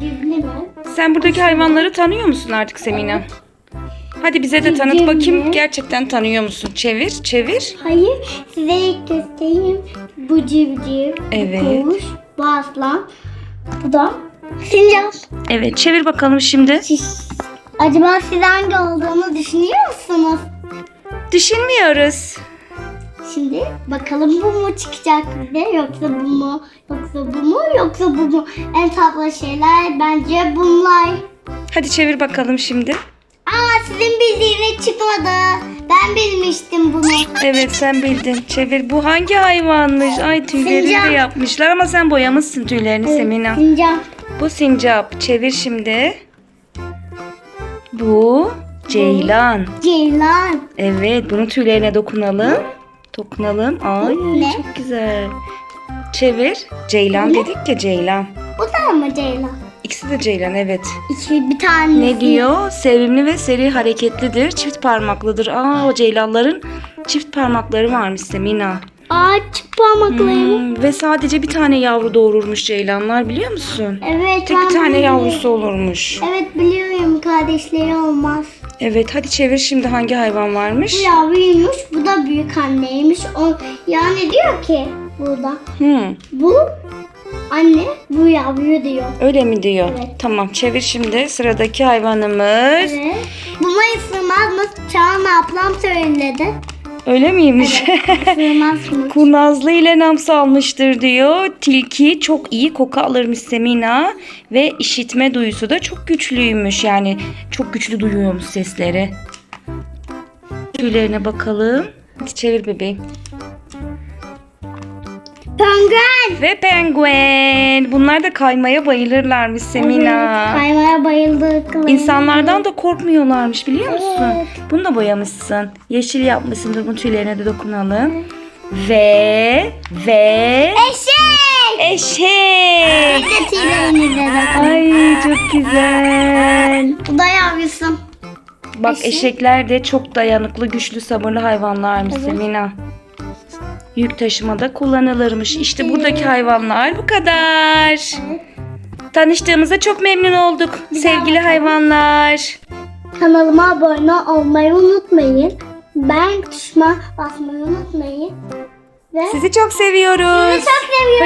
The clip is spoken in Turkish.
Civli mi? Sen buradaki hayvanları tanıyor musun artık Semina? Hadi bize de tanıt Civciv bakayım. mi? Gerçekten tanıyor musun? Çevir, çevir. Hayır. Size ilk göstereyim. Bu civciv. Evet. Bu kuş. Bu aslan. Bu da sincap. Evet, çevir bakalım şimdi. Siz, acaba siz hangi olduğunu düşünüyor musunuz? Düşünmüyoruz. Şimdi bakalım bu mu çıkacak bize yoksa bu mu? Yoksa bu mu? Yoksa bu mu? En tatlı şeyler bence bunlar. Hadi çevir bakalım şimdi. Aa sizin bildiğiniz çıkmadı. Ben bilmiştim bunu. Evet sen bildin. Çevir. Bu hangi hayvanmış? Ay tüylerini de yapmışlar ama sen boyamışsın tüylerini Semina. Sincap. Bu sincap. Çevir şimdi. Bu ceylan. Ceylan. Evet bunun tüylerine dokunalım. Dokunalım. Ay Ne? çok güzel. Çevir. Ceylan dedik ya ceylan. Bu da mı Ceylan? İkisi de ceylan evet. İki bir tane. Ne diyor? Sevimli ve seri hareketlidir. Çift parmaklıdır. Aa o ceylanların çift parmakları varmış Semina. Ağaç parmaklarımı. Hmm, ve sadece bir tane yavru doğururmuş ceylanlar biliyor musun? Evet. Tek bir tane biliyorum. yavrusu olurmuş. Evet biliyorum kardeşleri olmaz. Evet hadi çevir şimdi hangi hayvan varmış? Bu yavruymuş, bu da büyük anneymiş. O, yani diyor ki burada. Hmm, Bu anne, bu yavru diyor. öyle mi diyor? Evet. Tamam çevir şimdi sıradaki hayvanımız. Evet. Buna ısırmaz mı? Çağan ablam söyledi. Öyle miymiş? Mı? Kurnazlı ile nam salmıştır diyor. Tilki çok iyi koku alırmış Semina ve işitme duyusu da çok güçlüymüş. Yani çok güçlü duyuyormuş sesleri. Tüylerine bakalım. Hadi çevir bebeğim. Ve penguen. Bunlar da kaymaya bayılırlarmış Semina. Evet, kaymaya bayıldık. İnsanlardan da korkmuyorlarmış biliyor musun? Evet. Bunu da boyamışsın. Yeşil yapmışsın. Bu tüylerine de dokunalım. Ve ve Eşek. eşek. Getirilerini de. Ay çok güzel. Bu da yavrusu. Bak Eşek. eşekler de çok dayanıklı, güçlü, sabırlı hayvanlarmış Evet. Semina. Yük taşımada kullanılırmış. İşte buradaki hayvanlar bu kadar. Tanıştığımıza çok memnun olduk sevgili hayvanlar. Kanalıma abone olmayı unutmayın. Ben tuşuma basmayı unutmayın. Ve Sizi çok seviyoruz. çok seviyorum. Hoşçakalın.